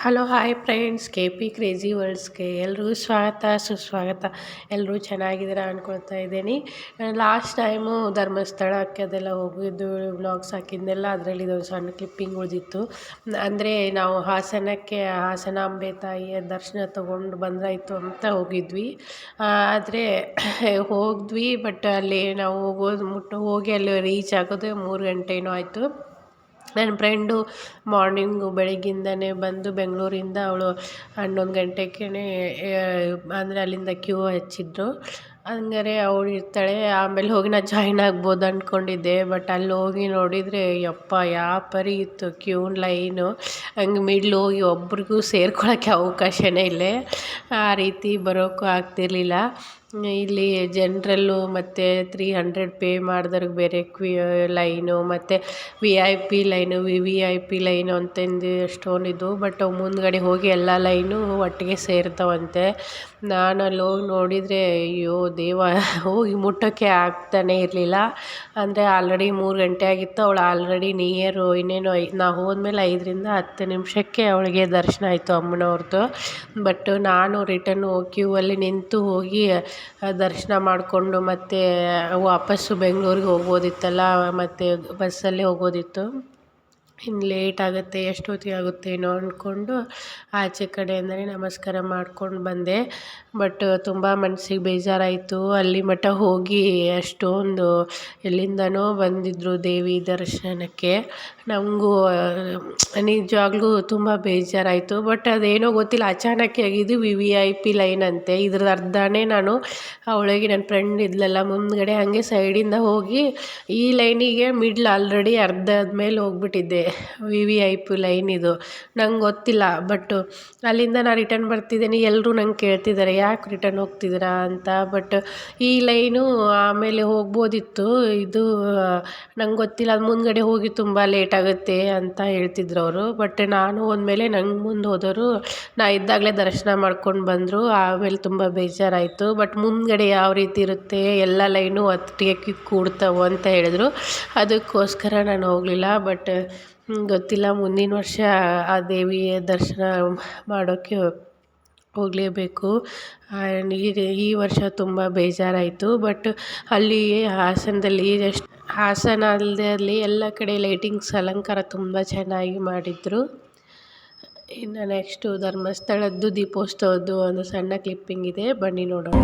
Hello, hi friends. K P crazy ವರ್ಲ್ಡ್ಸ್ಗೆ ಎಲ್ಲರೂ ಸ್ವಾಗತ, ಸುಸ್ವಾಗತ. ಎಲ್ಲರೂ ಚೆನ್ನಾಗಿದ್ದೀರಾ ಅಂದ್ಕೊಳ್ತಾ ಇದ್ದೀನಿ. ಲಾಸ್ಟ್ ಟೈಮು ಧರ್ಮಸ್ಥಳಕ್ಕೆ ಅದೆಲ್ಲ ಹೋಗಿದ್ದು ಬ್ಲಾಗ್ಸ್ ಹಾಕಿದ್ನೆಲ್ಲ, ಅದರಲ್ಲಿ ಇದೊಂದು ಸಣ್ಣ ಕ್ಲಿಪ್ಪಿಂಗ್ ಉಳಿದಿತ್ತು. ಅಂದರೆ ನಾವು ಹಾಸನಕ್ಕೆ ಹಾಸನಾಂಬೆ ತಾಯಿಯ ದರ್ಶನ ತೊಗೊಂಡು ಬಂದಾಯಿತು ಅಂತ ಹೋಗಿದ್ವಿ. ಆದರೆ ಹೋಗಿದ್ವಿ, ಬಟ್ ಅಲ್ಲಿ ನಾವು ಹೋಗೋದು ಮುಟ್ಟು ಹೋಗಿ ಅಲ್ಲಿ ರೀಚ್ ಆಗೋದೇ ಮೂರು ಗಂಟೆ ಆಯಿತು. ನನ್ನ ಫ್ರೆಂಡು ಮಾರ್ನಿಂಗು ಬೆಳಗ್ಗಿಂದನೇ ಬಂದು ಬೆಂಗಳೂರಿಂದ ಅವಳು ಹನ್ನೊಂದು ಗಂಟೆಗೇ ಅಂದರೆ ಅಲ್ಲಿಂದ ಕ್ಯೂ ಹಚ್ಚಿದ್ರು. ಹಂಗಾರೆ ಅವಳು ಇರ್ತಾಳೆ, ಆಮೇಲೆ ಹೋಗಿ ನಾನು ಜಾಯ್ನ್ ಆಗ್ಬೋದು ಅಂದ್ಕೊಂಡಿದ್ದೆ ಬಟ್ ಅಲ್ಲಿ ಹೋಗಿ ನೋಡಿದರೆ, ಯಪ್ಪ ಯಾವ ಪರಿ ಇತ್ತು ಕ್ಯೂನ್ ಲೈನು. ಹಂಗೆ ಮಿಡ್ಲ್ ಹೋಗಿ ಒಬ್ರಿಗೂ ಸೇರ್ಕೊಳ್ಳೋಕ್ಕೆ ಅವಕಾಶನೇ ಇಲ್ಲೇ. ಆ ರೀತಿ ಬರೋಕ್ಕೂ ಆಗ್ತಿರ್ಲಿಲ್ಲ. ಇಲ್ಲಿ ಜನ್ರಲ್ಲು ಮತ್ತು ತ್ರೀ ಹಂಡ್ರೆಡ್ ಪೇ ಮಾಡ್ದೋರ್ಗೆ ಬೇರೆ ಕ್ವಿ ಲೈನು ಮತ್ತು V I P line V V I P line ಅಂತಂದು ಎಷ್ಟೊಂದಿದ್ವು ಬಟ್ ಅವು ಮುಂದುಗಡೆ ಹೋಗಿ ಎಲ್ಲ ಲೈನು ಒಟ್ಟಿಗೆ ಸೇರ್ತಾವಂತೆ. ನಾನು ಅಲ್ಲಿ ಹೋಗಿ ನೋಡಿದರೆ, ಅಯ್ಯೋ ದೇವ, ಹೋಗಿ ಮುಟ್ಟೋಕ್ಕೆ ಆಗ್ತಾನೇ ಇರಲಿಲ್ಲ. ಅಂದರೆ ಆಲ್ರೆಡಿ ಮೂರು ಗಂಟೆ ಆಗಿತ್ತು, ಅವಳು ಆಲ್ರೆಡಿ ನಿಯರು ಇನ್ನೇನು ಐ, ನಾ ಹೋದ್ಮೇಲೆ ಐದರಿಂದ ಹತ್ತು ನಿಮಿಷಕ್ಕೆ ಅವಳಿಗೆ ದರ್ಶನ ಆಯಿತು ಅಮ್ಮನವ್ರದ್ದು ಬಟ್ ನಾನು ರಿಟರ್ನ್ ಕ್ಯೂ ಅಲ್ಲಿ ನಿಂತು ಹೋಗಿ ದರ್ಶನ ಮಾಡಿಕೊಂಡು ಮತ್ತು ವಾಪಸ್ಸು ಬೆಂಗ್ಳೂರಿಗೆ ಹೋಗ್ಬೋದಿತ್ತಲ್ಲ, ಮತ್ತು ಬಸ್ಸಲ್ಲೇ ಹೋಗೋದಿತ್ತು ಇನ್ನು ಲೇಟ್ ಆಗುತ್ತೆ, ಎಷ್ಟೊತ್ತಿಗೆ ಆಗುತ್ತೇನೋ ಅಂದ್ಕೊಂಡು ಆಚೆ ಕಡೆಯಿಂದಲೇ ನಮಸ್ಕಾರ ಮಾಡ್ಕೊಂಡು ಬಂದೆ. ಬಟ್ ತುಂಬ ಮನ್ಸಿಗೆ ಬೇಜಾರಾಯಿತು. ಅಲ್ಲಿ ಮಠ ಹೋಗಿ ಅಷ್ಟೊಂದು ಎಲ್ಲಿಂದನೋ ಬಂದಿದ್ದರು ದೇವಿ ದರ್ಶನಕ್ಕೆ. ನಮಗೂ ನಿಜವಾಗ್ಲೂ ತುಂಬ ಬೇಜಾರಾಯಿತು. ಬಟ್ ಅದೇನೋ ಗೊತ್ತಿಲ್ಲ ಅಚಾನಕ್ಕಾಗಿ ಇದು V V I P line ಅಂತೆ. ಇದ್ರದ್ದು ಅರ್ಧನೇ ನಾನು ಅವಳಿಗೆ ನನ್ನ ಫ್ರೆಂಡ್ ಇದ್ಲಲ್ಲ, ಮುಂದ್ಗಡೆ ಹಾಗೆ ಸೈಡಿಂದ ಹೋಗಿ ಈ ಲೈನಿಗೆ ಮಿಡ್ಲ್ ಆಲ್ರೆಡಿ ಅರ್ಧದ ಮೇಲೆ ಹೋಗ್ಬಿಟ್ಟಿದ್ದೆ V V I P line ಇದು. ನಂಗೆ ಗೊತ್ತಿಲ್ಲ, ಬಟ್ ಅಲ್ಲಿಂದ ನಾನು ರಿಟರ್ನ್ ಬರ್ತಿದ್ದೀನಿ. ಎಲ್ಲರೂ ನಂಗೆ ಕೇಳ್ತಿದ್ದಾರೆ ಯಾಕೆ ರಿಟರ್ನ್ ಹೋಗ್ತಿದ್ದೀರಾ ಅಂತ ಬಟ್ ಈ ಲೈನು ಆಮೇಲೆ ಹೋಗ್ಬೋದಿತ್ತು. ಇದು, ನಂಗೆ ಗೊತ್ತಿಲ್ಲ, ಅದು ಮುಂದ್ಗಡೆ ಹೋಗಿ ತುಂಬ ಲೇಟ್ ಆಗುತ್ತೆ ಅಂತ ಹೇಳ್ತಿದ್ರು ಅವರು. ಬಟ್ ನಾನು ಹೋದ್ಮೇಲೆ ನಂಗೆ ಮುಂದೆ ಹೋದವರು ನಾ ಇದ್ದಾಗಲೇ ದರ್ಶನ ಮಾಡ್ಕೊಂಡು ಬಂದರು. ಆಮೇಲೆ ತುಂಬ ಬೇಜಾರಾಯಿತು. ಬಟ್ ಮುಂದ್ಗಡೆ ಯಾವ ರೀತಿ ಇರುತ್ತೆ, ಎಲ್ಲ ಲೈನು ಒಟ್ಟಿಗೆ ಕೂಡ್ತಾವೆ ಅಂತ ಹೇಳಿದ್ರು. ಅದಕ್ಕೋಸ್ಕರ ನಾನು ಹೋಗಲಿಲ್ಲ. ಬಟ್ ಗೊತ್ತಿಲ್ಲ, ಮುಂದಿನ ವರ್ಷ ಆ ದೇವಿಯ ದರ್ಶನ ಮಾಡೋಕ್ಕೆ ಹೋಗಲೇಬೇಕು. ಈ ವರ್ಷ ತುಂಬ ಬೇಜಾರಾಯಿತು. ಬಟ್ ಅಲ್ಲಿ ಹಾಸನದಲ್ಲಿ ಜಸ್ಟ್ ಹಾಸನ ಅಲ್ಲದೆ ಅಲ್ಲಿ ಎಲ್ಲ ಕಡೆ ಲೈಟಿಂಗ್ಸ್ ಅಲಂಕಾರ ತುಂಬ ಚೆನ್ನಾಗಿ ಮಾಡಿದರು. ಇನ್ನು ನೆಕ್ಸ್ಟು ಧರ್ಮಸ್ಥಳದ್ದು ದೀಪೋತ್ಸವದ್ದು ಒಂದು ಸಣ್ಣ ಕ್ಲಿಪ್ಪಿಂಗ್ ಇದೆ. ಬನ್ನಿ ನೋಡೋಣ.